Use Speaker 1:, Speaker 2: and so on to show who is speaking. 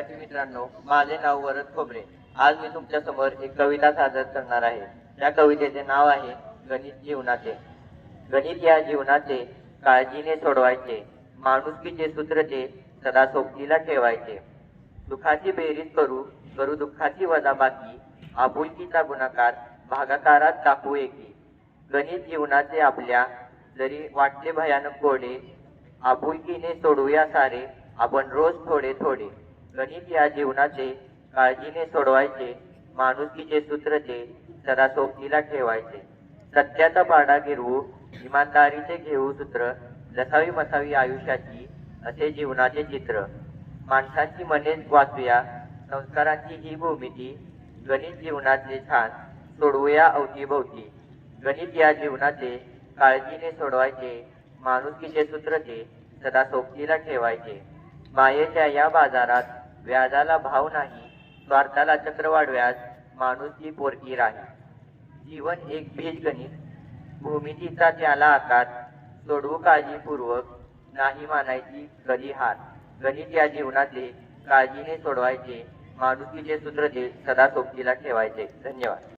Speaker 1: विद्यार्थी मित्रांनो माझे नाव वरद खोबरे. आज मी तुमच्यासमोर एक कविता सादर करणार आहे. त्या कवितेचे नाव आहे गणित जीवनाचे. गणित या जीवनाचे काळजीने सोडवायचे माणुसकीचे सूत्र ते सदा सोबतीला ठेवायचे. दुःखाची बेरीज करू करू दुःखाची वजाबाकी आपुलकीचा गुणाकार भागाकारात टाकू एकी. गणित जीवनाचे आपल्या जरी वाटले भयानक कोडे आपुलकीने सोडूया सारे आपण रोज थोडे थोडे. गणित या जीवनाचे काळजीने सोडवायचे माणुसकीचे सूत्र ते सदा सोबतीला ठेवायचे. सत्याचा पाडा गिरवू इमानदारीचे घेऊ सूत्र जसावी मसावी आयुष्याची असे जीवनाचे चित्र. माणसांची मने वाचूया संस्कारांची ही भूमिती गणित जीवनाचे छान सोडवूया अवतीभोवती. गणित या जीवनाचे काळजीने सोडवायचे माणुसकीचे सूत्र ते सदा सोबतीला ठेवायचे. मायेच्या या बाजारात व्याजाला भाव नाही स्वार्थाला चक्र वाढव्यास माणुसकी पोरकी राही जीवन एक बीज गणित भूमितीचा त्याला आकार सोडवू काळजीपूर्वक नाही मानायची कधी हार. गणित या जीवनातले काळजीने सोडवायचे माणुसकीचे सूत्र ते सदा सोबतीला ठेवायचे. धन्यवाद.